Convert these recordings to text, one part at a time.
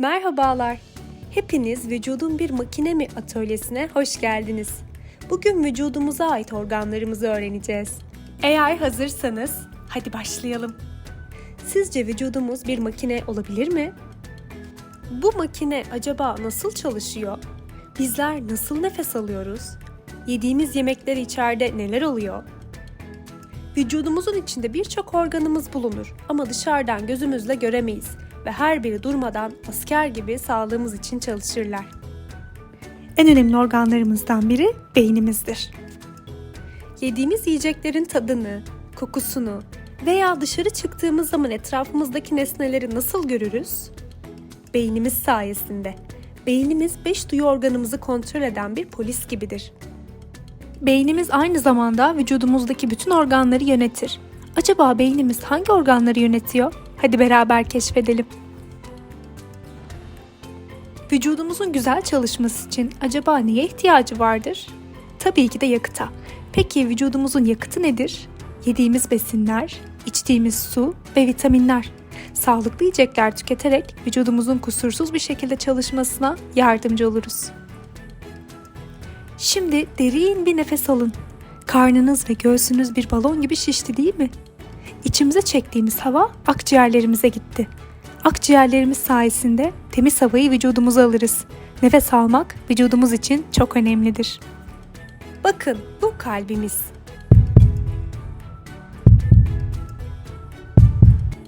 Merhabalar. Hepiniz vücudun bir makine mi atölyesine hoş geldiniz. Bugün vücudumuza ait organlarımızı öğreneceğiz. Eğer hazırsanız hadi başlayalım. Sizce vücudumuz bir makine olabilir mi? Bu makine acaba nasıl çalışıyor? Bizler nasıl nefes alıyoruz? Yediğimiz yemekler içeride neler oluyor? Vücudumuzun içinde birçok organımız bulunur ama dışarıdan gözümüzle göremeyiz ve her biri durmadan asker gibi sağlığımız için çalışırlar. En önemli organlarımızdan biri beynimizdir. Yediğimiz yiyeceklerin tadını, kokusunu veya dışarı çıktığımız zaman etrafımızdaki nesneleri nasıl görürüz? Beynimiz sayesinde. Beynimiz beş duyu organımızı kontrol eden bir polis gibidir. Beynimiz aynı zamanda vücudumuzdaki bütün organları yönetir. Acaba beynimiz hangi organları yönetiyor? Hadi beraber keşfedelim. Vücudumuzun güzel çalışması için acaba neye ihtiyacı vardır? Tabii ki de yakıta. Peki vücudumuzun yakıtı nedir? Yediğimiz besinler, içtiğimiz su ve vitaminler. Sağlıklı yiyecekler tüketerek vücudumuzun kusursuz bir şekilde çalışmasına yardımcı oluruz. Şimdi derin bir nefes alın. Karnınız ve göğsünüz bir balon gibi şişti değil mi? İçimize çektiğimiz hava akciğerlerimize gitti. Akciğerlerimiz sayesinde temiz havayı vücudumuza alırız. Nefes almak vücudumuz için çok önemlidir. Bakın bu kalbimiz.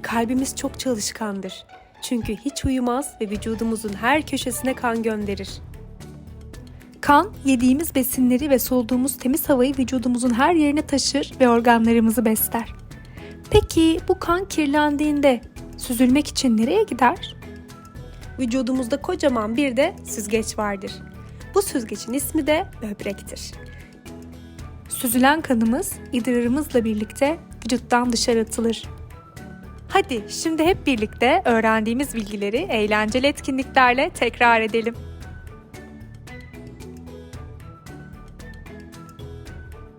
Kalbimiz çok çalışkandır. Çünkü hiç uyumaz ve vücudumuzun her köşesine kan gönderir. Kan, yediğimiz besinleri ve soluduğumuz temiz havayı vücudumuzun her yerine taşır ve organlarımızı besler. Peki bu kan kirlendiğinde süzülmek için nereye gider? Vücudumuzda kocaman bir de süzgeç vardır. Bu süzgecin ismi de böbrektir. Süzülen kanımız idrarımızla birlikte vücuttan dışarı atılır. Hadi şimdi hep birlikte öğrendiğimiz bilgileri eğlenceli etkinliklerle tekrar edelim.